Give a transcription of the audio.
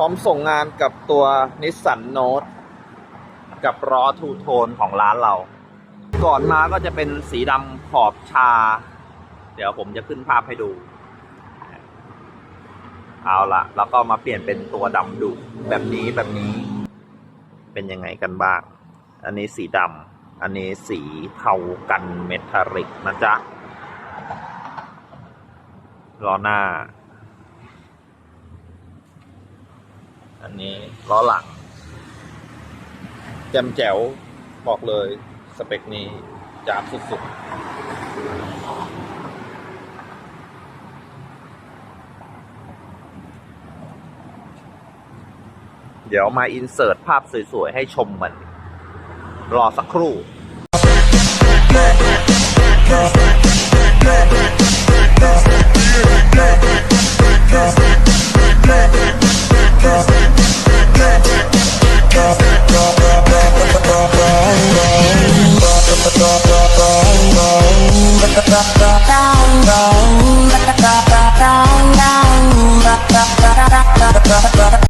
ร้อมส่งงานกับตัวนิสสันโน e กับล้อทูโทนของร้านเรา ก่อนมาก็จะเป็นสีดำขอบชา เดี๋ยวผมจะขึ้นภาพให้ดู เอาละแล้วก็มาเปลี่ยนเป็นตัวดำดุแบบนี้แบบนี้ เป็นยังไงกันบ้าง อันนี้สีดำอันนี้สีเทากันเมทัลลิกนะจ๊ะล้อหน้า อันนี้ล้อหลังแจมแจ๋วบอกเลยสเปคนี้จาบสุดๆ เดี๋ยวมาอินเสิร์ตภาพสวย ๆ ให้ชมมัน รอสักครู่ down, down.